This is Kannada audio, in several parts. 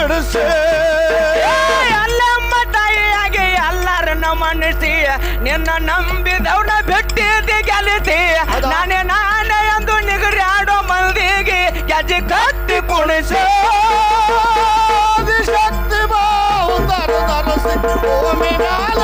ಬಿಡಿಸಿ. ಅಲ್ಲಮ್ಮ ತಾಯಿಯಾಗಿ ಎಲ್ಲರನ್ನ ಮನಸಿ ನಿನ್ನ ನಂಬಿದವನ ಭೆಟ್ಟಿದಿ ಗೆಲಿಸಿ? ನಾನೇ ನಾನೇ ಎಂದು ನಿಗರಿ ಆಡೋ ಮಂದಿಗೆ ಗಜಿ ಕತ್ತಿ ಕುಣಿಸಿ. ಶಕ್ತಿ ಧರಿಸಿ ಭೂಮಿ ಮ್ಯಾಲ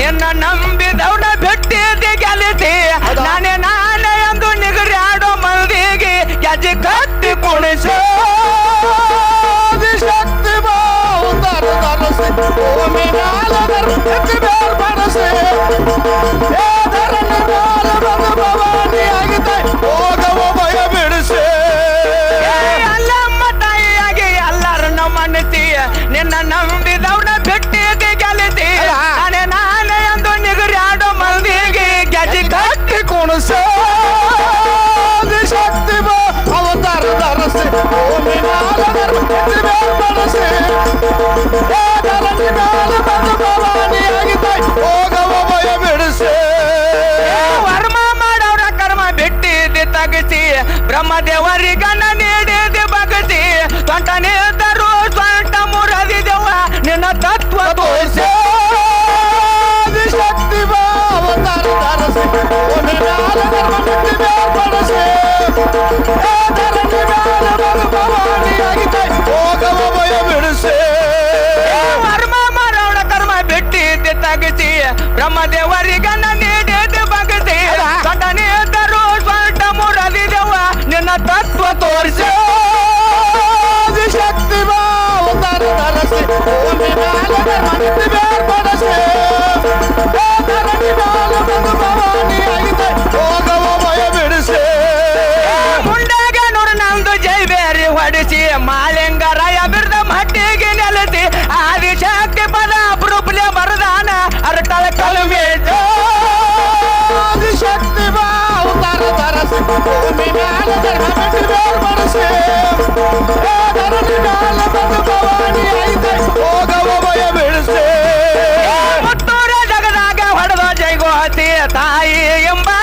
ನಿನ್ನ ನಂಬಿದವನ ಬೆಟ್ಟಿ ಗೆಲತಿ ನಾನೇ ನಾನೇ ಎಂದು ನಿಗರಿ ಆಡೋ ಮಂದಿಗೆ ಗೆಜಿ ಕತ್ತಿ ಕುಣಿಸು ಶಕ್ತಿ ಬಾ ಮ್ಯಾಲ ಬೇರ್ I'm my Yamade ஏயம்பா